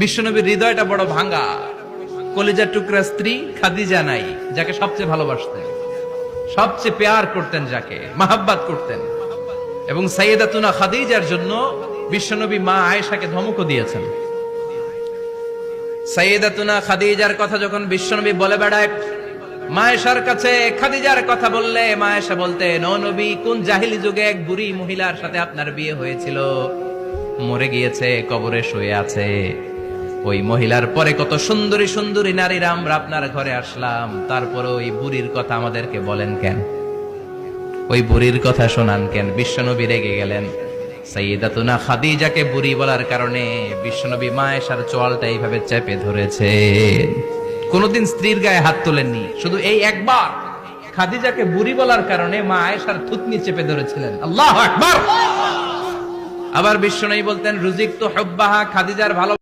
বিশ্বনবীর হৃদয়টা বড় ভাঙ্গা। কলিজার টুকরা স্ত্রী খাদিজা নাই, যাকে সবচেয়ে ভালোবাসতেন। সবচেয়ে পেয়ার করতেন যাকে, মাহাব্বাত করতেন। এবং সাইয়েদাতুনা খাদিজার জন্য বিশ্বনবী মা আয়েশাকে ধমকও দিয়েছেন। সাইয়েদাতুনা খাদিজার কথা যখন বিশ্বনবী বলে বেড়ায় মায়েশার কাছে খাদিজার কথা বললে মায়েশা বলতেন নবী, কোন জাহিলি যুগে এক বুড়ি মহিলার সাথে আপনার বিয়ে হয়েছিল? মরে গিয়েছে, কবরে শুয়ে আছে। ওই মহিলার পরে কত সুন্দরী সুন্দরী নারীরা আমরা আপনার ঘরে আসলাম। তারপরে ওই বুড়ির কথা আমাদেরকে বলেন কেন? ওই বুড়ির কথা শোনান কেন? বিশ্বনবী রেগে গেলেন। সাইয়েদাতুনা খাদিজাকে বুড়ি বলার কারণে বিশ্বনবী মায়েশার চোয়ালটা এইভাবে চেপে ধরেছে। কোনদিন স্ত্রীর গায়ে হাত তোলেননি, শুধু এই একবার। খাদিজাকে বুড়ি বলার কারণে মা আয়েশার থুতনি চেপে ধরেছিলেন। আল্লাহ আকবার! আবার বিশ্ব নাই বলতেন রুজিক তো হব্বাহা খাদিজার ভালো